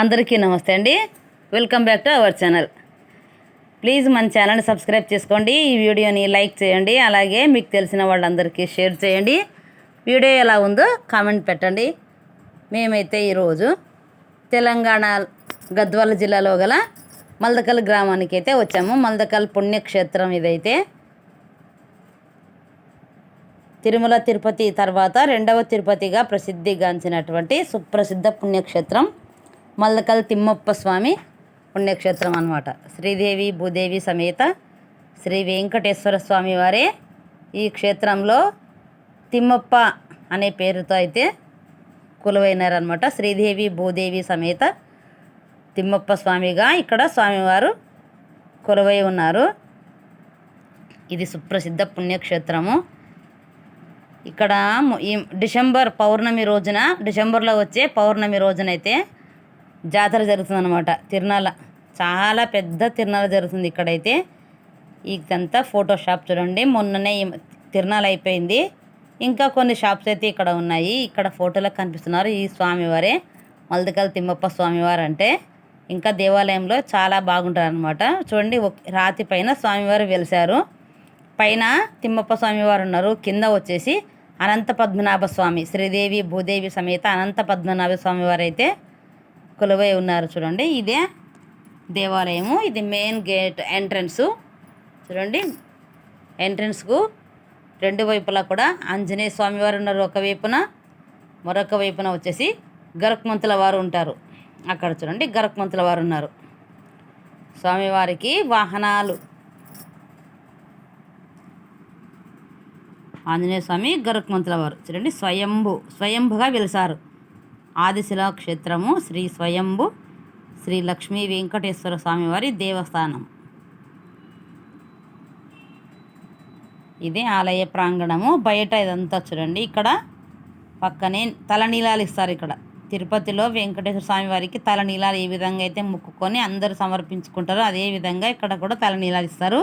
అందరికీ నమస్తే అండి. Welcome back to our channel please మన ఛానల్ని సబ్స్క్రైబ్ చేసుకోండి. ఈ వీడియోని లైక్ చేయండి. అలాగే మీకు తెలిసిన వాళ్ళందరికీ షేర్ చేయండి. వీడియో ఎలా ఉందో కామెంట్ పెట్టండి. మేమైతే ఈరోజు తెలంగాణ గద్వాల జిల్లాలో గల మల్దకల్ గ్రామానికి అయితే వచ్చాము. మల్దకల్ పుణ్యక్షేత్రం ఇదైతే. తిరుమల తిరుపతి తర్వాత రెండవ తిరుపతిగా ప్రసిద్ధిగాంచినటువంటి సుప్రసిద్ధ పుణ్యక్షేత్రం. మల్లకల్ తిమ్మప్ప స్వామి పుణ్యక్షేత్రం అనమాట శ్రీదేవి భూదేవి సమేత శ్రీ వెంకటేశ్వర స్వామి వారే ఈ క్షేత్రంలో తిమ్మప్ప అనే పేరుతో అయితే కొలువైనారనమాట శ్రీదేవి భూదేవి సమేత తిమ్మప్ప స్వామిగా ఇక్కడ స్వామివారు కొలువై ఉన్నారు. ఇది సుప్రసిద్ధ పుణ్యక్షేత్రము. ఇక్కడ ఈ డిసెంబర్ పౌర్ణమి రోజున డిసెంబర్లో వచ్చే పౌర్ణమి రోజునైతే జాతర జరుగుతుందన్నమాట. తిరునాల చాలా పెద్ద తిరునాల జరుగుతుంది ఇక్కడైతే. ఇదంతా ఫోటో షాప్ చూడండి. మొన్ననే తిరునాల అయిపోయింది. ఇంకా కొన్ని షాప్స్ అయితే ఇక్కడ ఉన్నాయి. ఇక్కడ ఫోటోలో కనిపిస్తున్నారు ఈ స్వామివారే. మల్దకల్ తిమ్మప్ప స్వామివారు అంటే ఇంకా దేవాలయంలో చాలా బాగుంటారు అనమాట చూడండి రాతి పైన స్వామివారు వెలిశారు. పైన తిమ్మప్ప స్వామివారు ఉన్నారు. కింద వచ్చేసి అనంత పద్మనాభ స్వామి శ్రీదేవి భూదేవి సమేత అనంత పద్మనాభ స్వామివారు అయితే కొలువై ఉన్నారు చూడండి. ఇదే దేవాలయము. ఇది మెయిన్ గేట్ ఎంట్రన్స్ చూడండి. ఎంట్రన్స్కు రెండు వైపులా కూడా ఆంజనేయ స్వామి వారు ఉన్నారు. ఒక వైపున మరొక వైపున వచ్చేసి గరక్మంతుల వారు ఉంటారు. అక్కడ చూడండి. గరక్మంతుల వారు ఉన్నారు. స్వామివారికి వాహనాలు. ఆంజనేయ స్వామి గరుక్మంతుల వారు. చూడండి. స్వయంభు స్వయంభుగా వెలిసారు. ఆదిశిలా క్షేత్రము శ్రీ స్వయంభు శ్రీ లక్ష్మీ వెంకటేశ్వర స్వామివారి దేవస్థానం. ఇది ఆలయ ప్రాంగణము. బయట ఇదంతా చూడండి. ఇక్కడ పక్కనే తలనీలాలు ఇస్తారు ఇక్కడ. తిరుపతిలో వెంకటేశ్వర స్వామి వారికి తలనీలాలు ఏ విధంగా అయితే ముక్కుకొని అందరూ సమర్పించుకుంటారో అదే విధంగా ఇక్కడ కూడా తలనీలాలు ఇస్తారు.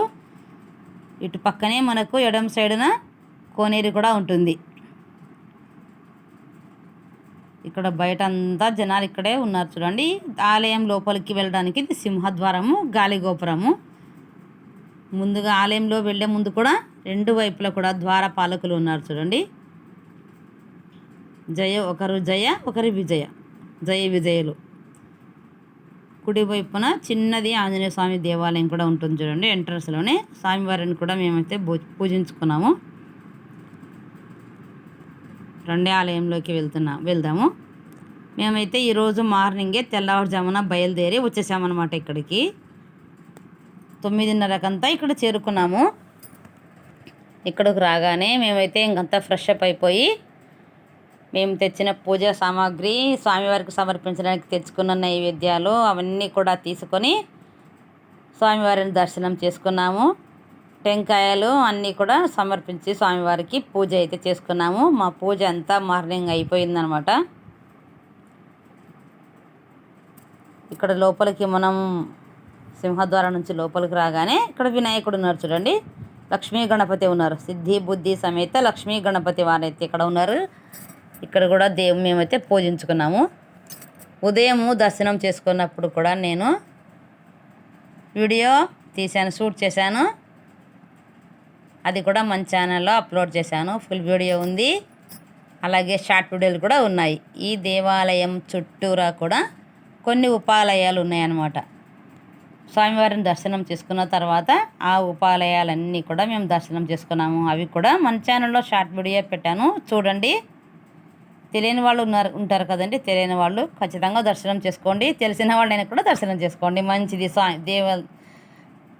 ఇటు పక్కనే మనకు ఎడమ సైడున కోనేరు కూడా ఉంటుంది. ఇక్కడ బయట అంతా జనాలు ఇక్కడే ఉన్నారు చూడండి. ఆలయం లోపలికి వెళ్ళడానికి ఇది సింహద్వారము గాలిగోపురము ముందుగా ఆలయంలో వెళ్ళే ముందు కూడా రెండు వైపులా కూడా ద్వారపాలకులు ఉన్నారు చూడండి. జయ ఒకరు జయ ఒకరి విజయ. జయ విజయులు. కుడివైపున చిన్నది ఆంజనేయ స్వామి దేవాలయం కూడా ఉంటుంది చూడండి. ఎంట్రన్స్లోనే స్వామివారిని కూడా మేమైతే పూజించుకున్నాము. రెండే ఆలయంలోకి వెళ్తున్నాం వెళ్దాము. మేమైతే ఈరోజు మార్నింగే తెల్లవారుజామున బయలుదేరి వచ్చేసామన్నమాట ఇక్కడికి. తొమ్మిదిన్నరకంతా ఇక్కడ చేరుకున్నాము. ఇక్కడికి రాగానే మేమైతే ఇంకంతా ఫ్రెష్ అప్ అయిపోయి మేము తెచ్చిన పూజా సామాగ్రి స్వామివారికి సమర్పించడానికి తెచ్చుకున్న నైవేద్యాలు అవన్నీ కూడా తీసుకొని స్వామివారిని దర్శనం చేసుకున్నాము. టెంకాయలు అన్నీ కూడా సమర్పించి స్వామివారికి పూజ అయితే చేసుకున్నాము. మా పూజ అంతా మార్నింగ్ అయిపోయిందనమాట. ఇక్కడ లోపలికి మనం సింహద్వారం నుంచి లోపలికి రాగానే ఇక్కడ వినాయకుడు ఉన్నారు చూడండి. లక్ష్మీ గణపతి ఉన్నారు. సిద్ధి బుద్ధి సమేత లక్ష్మీ గణపతి వారైతే ఇక్కడ ఉన్నారు. ఇక్కడ కూడా దేవు మేమైతే పూజించుకున్నాము. ఉదయము దర్శనం చేసుకున్నప్పుడు కూడా నేను వీడియో తీశాను షూట్ చేశాను. అది కూడా మన ఛానల్లో అప్లోడ్ చేశాను. ఫుల్ వీడియో ఉంది. అలాగే షార్ట్ వీడియోలు కూడా ఉన్నాయి. ఈ దేవాలయం చుట్టూరా కూడా కొన్ని ఉపాలయాలు ఉన్నాయన్నమాట. స్వామివారిని దర్శనం చేసుకున్న తర్వాత ఆ ఉపాలయాలన్నీ కూడా మేము దర్శనం చేసుకున్నాము. అవి కూడా మన ఛానల్లో షార్ట్ వీడియో పెట్టాను. చూడండి. తెలియని వాళ్ళు ఉన్నారు ఉంటారు కదండి. తెలియని వాళ్ళు ఖచ్చితంగా దర్శనం చేసుకోండి. తెలిసిన వాళ్ళైనా కూడా దర్శనం చేసుకోండి. మంచిది. స్వా దేవ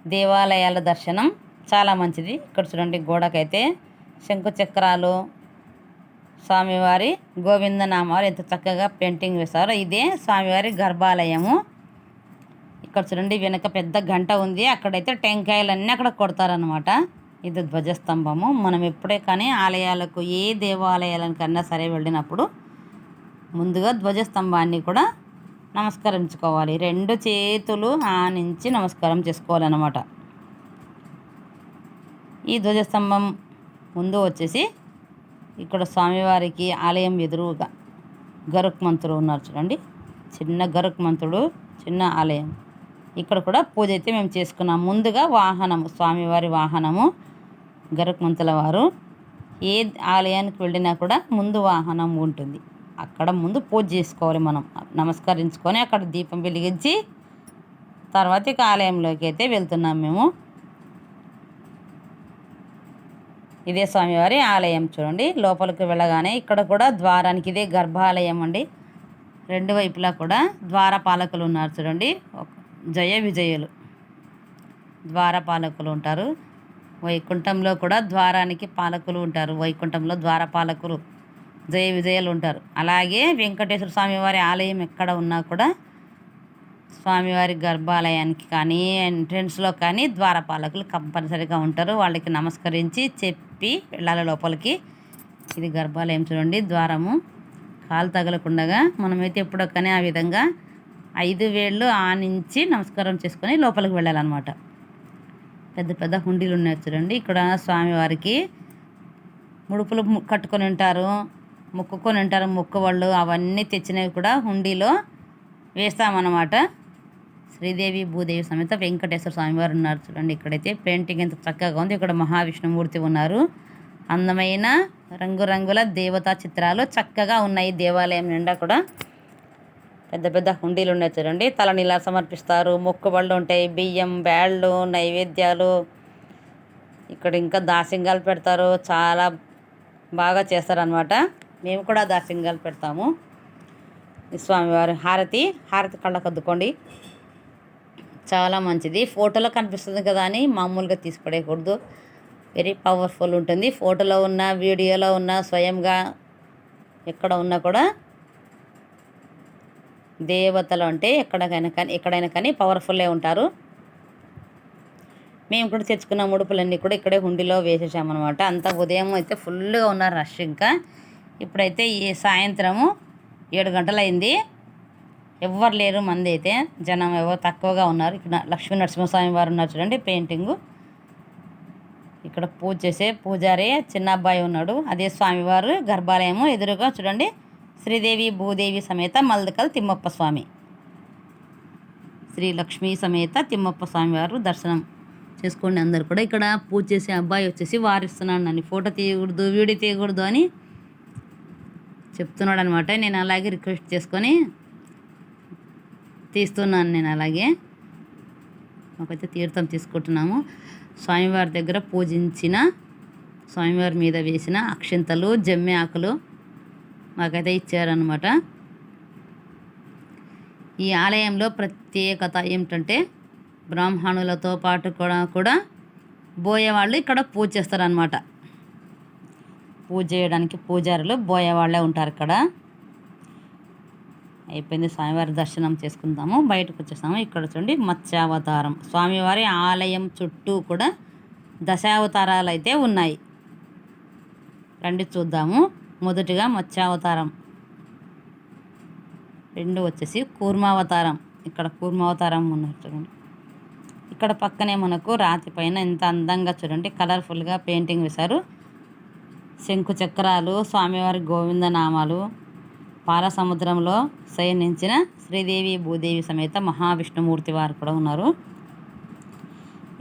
దేవాలయాల దర్శనం. చాలా మంచిది. ఇక్కడ చూడండి గోడకైతే శంకు చక్రాలు స్వామివారి గోవిందనామాలు ఎంత చక్కగా పెయింటింగ్ వేశారో ఇదే స్వామివారి గర్భాలయము. ఇక్కడ చూడండి వెనక పెద్ద గంట ఉంది. అక్కడైతే టెంకాయలన్నీ అక్కడ కొడతారనమాట ఇది ధ్వజస్తంభము. మనం ఎప్పుడే కానీ ఆలయాలకు ఏ దేవాలయాలకన్నా సరే వెళ్ళినప్పుడు ముందుగా ధ్వజస్తంభాన్ని కూడా నమస్కరించుకోవాలి. రెండు చేతులు ఆనించి నమస్కారం చేసుకోవాలన్నమాట. ఈ ధ్వజస్తంభం ముందు వచ్చేసి ఇక్కడ స్వామివారికి ఆలయం ఎదురుగా గరుక్మంతులు ఉన్నారు చూడండి. చిన్న గరుక్మంతుడు చిన్న ఆలయం. ఇక్కడ కూడా పూజ అయితే మేము చేసుకున్నాం. ముందుగా వాహనము స్వామివారి వాహనము గరుక్మంతుల వారు. ఏ ఆలయానికి వెళ్ళినా కూడా ముందు వాహనం ఉంటుంది. అక్కడ ముందు పూజ చేసుకోవాలి మనం. నమస్కరించుకొని అక్కడ దీపం వెలిగించి తర్వాత ఇక ఆలయంలోకి అయితే వెళ్తున్నాం మేము. ఇదే స్వామివారి ఆలయం చూడండి. లోపలికి వెళ్ళగానే ఇక్కడ కూడా ద్వారానికి ఇదే గర్భాలయం అండి. రెండు వైపులా కూడా ద్వారపాలకులు ఉన్నారు చూడండి. జయ విజయులు. ద్వారపాలకులు ఉంటారు. వైకుంఠంలో కూడా ద్వారానికి పాలకులు ఉంటారు. వైకుంఠంలో ద్వారపాలకులు జయ విజయాలు ఉంటారు. అలాగే వెంకటేశ్వర స్వామి వారి ఆలయం ఎక్కడ ఉన్నా కూడా స్వామివారి గర్భాలయానికి కానీ ఎంట్రెన్స్లో కానీ ద్వారపాలకులు కంపల్సరీగా ఉంటారు. వాళ్ళకి నమస్కరించి చెప్పి వెళ్ళాలి లోపలికి. ఇది గర్భాలయం చూడండి ద్వారము. కాలు తగలకుండగా మనమైతే ఎప్పుడో కానీ ఆ విధంగా ఐదు వేళ్ళు ఆనించి నమస్కారం చేసుకొని లోపలికి వెళ్ళాలన్నమాట. పెద్ద పెద్ద హుండీలు ఉన్నాయి చూడండి. ఇక్కడ స్వామివారికి ముడుపులు ము- కట్టుకొని ఉంటారు మొక్కుకొని ఉంటారు. మొక్కువాళ్ళు అవన్నీ తెచ్చినవి కూడా హుండీలో వేస్తామన్నమాట. శ్రీదేవి భూదేవి సమేత వెంకటేశ్వర స్వామివారు ఉన్నారు చూడండి. ఇక్కడైతే పెయింటింగ్ ఎంత చక్కగా ఉంది. ఇక్కడ మహావిష్ణుమూర్తి ఉన్నారు. అందమైన రంగురంగుల దేవతా చిత్రాలు చక్కగా ఉన్నాయి. దేవాలయం నిండా కూడా పెద్ద పెద్ద హుండీలు ఉన్నాయి చూడండి. తలనీలా సమర్పిస్తారు. మొక్కుబళ్ళు ఉంటాయి. బియ్యం బ్యాళ్ళు నైవేద్యాలు. ఇక్కడ ఇంకా దాసింగాలు పెడతారు. చాలా బాగా చేస్తారనమాట మేము కూడా దాసింగాలు పెడతాము. స్వామివారి హారతి హారతి కళ్ళకు అద్దుకోండి చాలా మంచిది. ఫోటోలో కనిపిస్తుంది కదా అని మామూలుగా తీసుకుపడేయకూడదు వెరీ పవర్ఫుల్ ఉంటుంది. ఫోటోలో ఉన్న వీడియోలో ఉన్న స్వయంగా ఎక్కడ ఉన్నా కూడా దేవతలు అంటే ఎక్కడికైనా కానీ ఎక్కడైనా కానీ పవర్ఫుల్లే ఉంటారు. మేము కూడా తెచ్చుకున్న ముడుపులన్నీ కూడా ఇక్కడే హుండీలో వేసేసామన్నమాట. అంతా ఉదయం అయితే ఫుల్గా ఉన్నారు రష్ ఇంకా. ఇప్పుడైతే ఈ సాయంత్రము ఏడు గంటలైంది. ఎవ్వరు లేరు మంది అయితే. జనం ఎవరు తక్కువగా ఉన్నారు. ఇక్కడ లక్ష్మీ నరసింహస్వామి వారు ఉన్నారు చూడండి పెయింటింగు. ఇక్కడ పూజ చేసే పూజారి చిన్న అబ్బాయి ఉన్నాడు. అదే స్వామివారు గర్భాలయము ఎదురుగా చూడండి శ్రీదేవి భూదేవి సమేత మల్దకల్ తిమ్మప్ప స్వామి. శ్రీ లక్ష్మీ సమేత తిమ్మప్ప స్వామి వారు దర్శనం చేసుకోండి అందరు కూడా. ఇక్కడ పూజ చేసే అబ్బాయి వచ్చేసి వారిస్తున్నాడు నన్ను. ఫోటో తీయకూడదు వీడియో తీయకూడదు అని చెప్తున్నాడు అనమాట నేను అలాగే రిక్వెస్ట్ చేసుకొని తీస్తున్నాను నేను అలాగే. మాకైతే తీర్థం తీసుకుంటున్నాము. స్వామివారి దగ్గర పూజించిన స్వామివారి మీద వేసిన అక్షింతలు జమ్మి ఆకులు మాకైతే ఇచ్చారనమాట. ఈ ఆలయంలో ప్రత్యేకత ఏమిటంటే బ్రాహ్మణులతో పాటు కూడా కూడా బోయేవాళ్ళు ఇక్కడ పూజ చేస్తారనమాట. పూజ చేయడానికి పూజారులు బోయేవాళ్ళే ఉంటారు ఇక్కడ. అయిపోయింది స్వామివారి దర్శనం చేసుకుందాము. బయటకు వచ్చేసాము. ఇక్కడ చూడండి మత్స్యావతారం. స్వామివారి ఆలయం చుట్టూ కూడా దశావతారాలు అయితే ఉన్నాయి. రండి చూద్దాము. మొదటిగా మత్స్యావతారం. రెండు వచ్చేసి కూర్మావతారం. ఇక్కడ కూర్మావతారం ఉన్నారు చూడండి. ఇక్కడ పక్కనే మనకు రాతి పైన ఎంత అందంగా చూడండి. కలర్ఫుల్గా పెయింటింగ్ వేశారు. శంకు చక్రాలు స్వామివారి గోవింద నామాలు పాల సముద్రంలో శయనించిన శ్రీదేవి భూదేవి సమేత మహావిష్ణుమూర్తి వారు కూడా ఉన్నారు.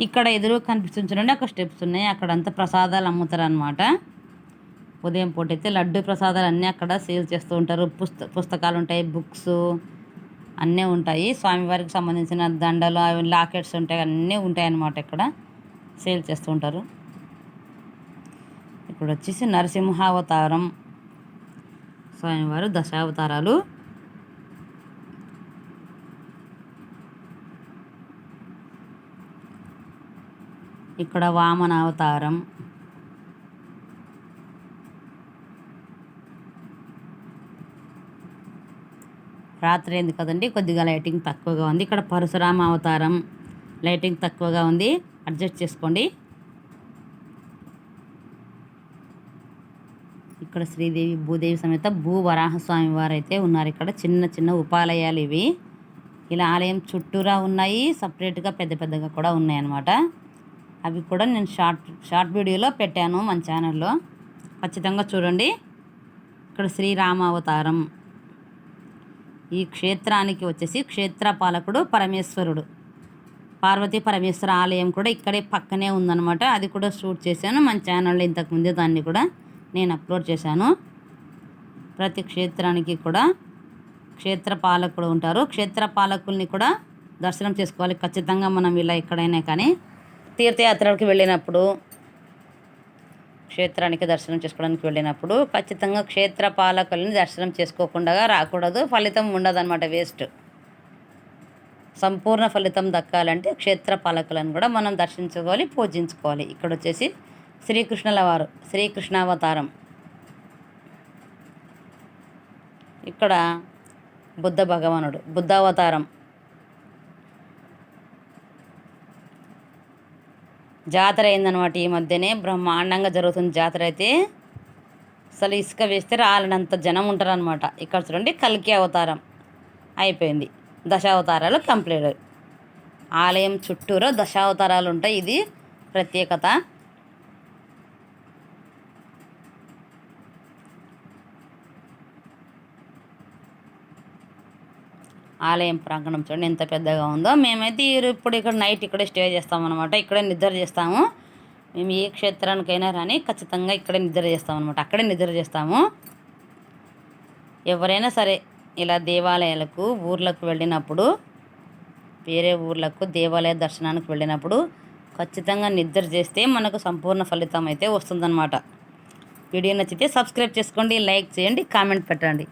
ఇక్కడ ఎదురు కనిపిస్తుంది అక్కడ స్టెప్స్ ఉన్నాయి. అక్కడంతా ప్రసాదాలు అమ్ముతారనమాట ఉదయం పూట అయితే లడ్డు ప్రసాదాలు అన్నీ అక్కడ సేల్ చేస్తూ ఉంటారు. పుస్త పుస్తకాలు ఉంటాయి బుక్స్ అన్నీ ఉంటాయి. స్వామివారికి సంబంధించిన దండలు అవి లాకెట్స్ ఉంటాయి. అన్నీ ఉంటాయి అన్నమాట ఇక్కడ. సేల్ చేస్తూ ఉంటారు. ఇప్పుడు వచ్చేసి నరసింహావతారం. స్వామివారు దశావతారాలు. ఇక్కడ వామన అవతారం రాత్రి అయింది కదండి కొద్దిగా లైటింగ్ తక్కువగా ఉంది. ఇక్కడ పరశురామ అవతారం లైటింగ్ తక్కువగా ఉంది. అడ్జస్ట్ చేసుకోండి. ఇక్కడ శ్రీదేవి భూదేవి సమేత భూ వరాహస్వామి వారు అయితే ఉన్నారు. ఇక్కడ చిన్న చిన్న ఉపాలయాలు ఇవి. ఇలా ఆలయం చుట్టూరా ఉన్నాయి. సపరేట్గా పెద్ద పెద్దగా కూడా ఉన్నాయి అన్నమాట అవి కూడా నేను షార్ట్ షార్ట్ వీడియోలో పెట్టాను మన ఛానల్లో. ఖచ్చితంగా చూడండి. ఇక్కడ శ్రీరామావతారం. ఈ క్షేత్రానికి వచ్చేసి క్షేత్రపాలకుడు పరమేశ్వరుడు. పార్వతీ పరమేశ్వర ఆలయం కూడా ఇక్కడే పక్కనే ఉందన్నమాట. అది కూడా షూట్ చేశాను మన ఛానల్లో ఇంతకుముందే దాన్ని కూడా. నేను అప్లోడ్ చేశాను. ప్రతి క్షేత్రానికి కూడా క్షేత్ర పాలకుడు ఉంటారు. క్షేత్ర పాలకుల్ని కూడా దర్శనం చేసుకోవాలి. ఖచ్చితంగా మనం ఇలా ఎక్కడైనా కానీ తీర్థయాత్రలకు వెళ్ళినప్పుడు క్షేత్రానికి దర్శనం చేసుకోవడానికి వెళ్ళినప్పుడు ఖచ్చితంగా క్షేత్ర పాలకుల్ని దర్శనం చేసుకోకుండా రాకూడదు. ఫలితం ఉండదన్నమాట వేస్ట్. సంపూర్ణ ఫలితం దక్కాలంటే క్షేత్ర పాలకులను కూడా మనం దర్శించుకోవాలి పూజించుకోవాలి. ఇక్కడ వచ్చేసి శ్రీకృష్ణుల వారు శ్రీకృష్ణావతారం. ఇక్కడ బుద్ధ భగవానుడు బుద్ధావతారం. జాతర అయిందనమాట ఈ మధ్యనే బ్రహ్మాండంగా జరుగుతుంది జాతర అయితే. అసలు ఇసుక వేస్తే రాలనంత జనం ఉంటారనమాట ఇక్కడ చూడండి కల్కి అవతారం అయిపోయింది. దశావతారాలు కంప్లీట్ ఆలయం చుట్టూరు దశావతారాలు ఉంటాయి ఇది ప్రత్యేకత. ఆలయం ప్రాంగణం చూడండి ఎంత పెద్దగా ఉందో. మేమైతే ఇప్పుడు ఇక్కడ నైట్ ఇక్కడే స్టే చేస్తామన్నమాట. ఇక్కడే నిద్ర చేస్తాము. మేము ఏ క్షేత్రానికైనా రాని ఖచ్చితంగా ఇక్కడే నిద్ర చేస్తామన్నమాట. అక్కడే నిద్ర చేస్తాము. ఎవరైనా సరే ఇలా దేవాలయాలకు ఊర్లకు వెళ్ళినప్పుడు వేరే ఊర్లకు దేవాలయ దర్శనానికి వెళ్ళినప్పుడు ఖచ్చితంగా నిద్ర చేస్తే మనకు సంపూర్ణ ఫలితం అయితే వస్తుందన్నమాట. వీడియో నచ్చితే సబ్స్క్రైబ్ చేసుకోండి లైక్ చేయండి కామెంట్ పెట్టండి.